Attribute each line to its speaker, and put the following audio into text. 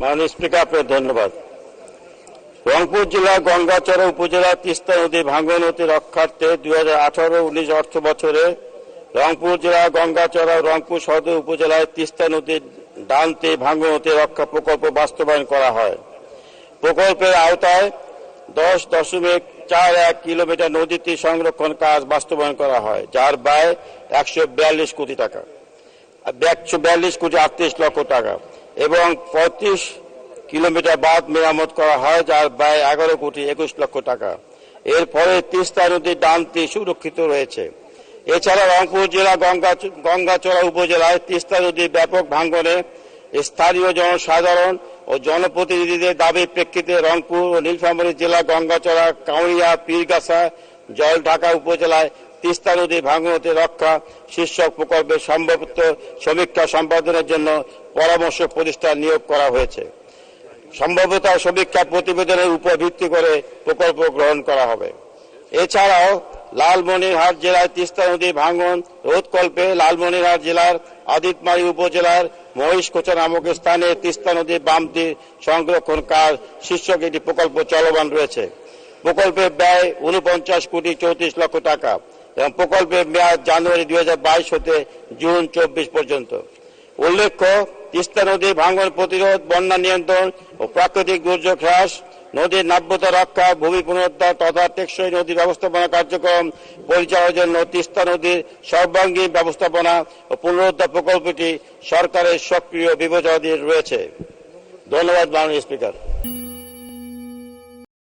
Speaker 1: মাননীয় স্পিকার ধন্যবাদ। রংপুর জেলার গঙ্গাচড়া উপজেলা তিস্তা নদী ভাঙ্গন নদী রক্ষার্থে দুই হাজার আঠারো উনিশ অর্থ বছরে রংপুর জেলা গঙ্গাচড়া রংপুর সদর উপজেলায় তিস্তা নদীর ডানতে ভাঙ্গন হতে রক্ষা প্রকল্প বাস্তবায়ন করা হয়। প্রকল্পের আওতায় দশ দশমিক চার এক কিলোমিটার নদীটি সংরক্ষণ কাজ বাস্তবায়ন করা হয়, যার ব্যয় একশো বিয়াল্লিশ কোটি টাকা। একশো বিয়াল্লিশ কোটি আটত্রিশ লক্ষ টাকা এবং পঁয়ত্রিশ কিলোমিটার বাঁধ মেরামত করা হয়, যার ব্যয় এগারো কোটি একুশ লক্ষ টাকা। এর ফলে তিস্তা নদীর ডানটি সুরক্ষিত রয়েছে। এছাড়া রংপুর জেলা, গঙ্গা গঙ্গাচড়া উপজেলায় তিস্তা নদীর ব্যাপক ভাঙ্গনে স্থানীয় জনসাধারণ ও জনপ্রতিনিধিদের দাবির প্রেক্ষিতে রংপুর ও নীলফামারী জেলা গঙ্গাচড়া, কাউনিয়া, পীরগাছা জলঢাকা উপজেলায় তিস্তা নদী ভাঙনতে রক্ষা শীর্ষক প্রকল্পের সম্ভবত সমীক্ষা সম্পাদনের জন্য পরামর্শ প্রতিষ্ঠান নিয়োগ করা হয়েছে। সম্ভাব্যতা সমীক্ষা প্রতিবেদনের উপর ভিত্তি করে প্রকল্প গ্রহণ করা হবে। এছাড়াও লালমনিরহাট জেলায় তিস্তা নদী ভাঙন রোধকল্পে লালমনিরহাট জেলার আদিতমারি উপজেলার মহিষকোচা নামক স্থানে তিস্তা নদীর বামটি সংরক্ষণ কাজ শীর্ষক একটি প্রকল্প চলমান রয়েছে। প্রকল্পের ব্যয় উনপঞ্চাশ কোটি চৌত্রিশ লক্ষ টাকা এবং প্রকল্পের মেয়াদ জানুয়ারি দুই হাজার বাইশ হতে জুন চব্বিশ পর্যন্ত। উল্লেখ্য, তিস্তা নদীর ভাঙ্গন প্রতিরোধ, বন্যা নিয়ন্ত্রণ ও প্রাকৃতিক দুর্যোগ হ্রাস নদীর নাব্যতা রক্ষা, ভূমি পুনরুদ্ধার তথা টেকসই নদী ব্যবস্থাপনা কার্যক্রম পরিচালনার জন্য তিস্তা নদীর সর্বাঙ্গীন ব্যবস্থাপনা ও পুনরুদ্ধার প্রকল্পটি সরকারের সক্রিয় বিবেচনাধীন রয়েছে। ধন্যবাদ, মাননীয় স্পিকার।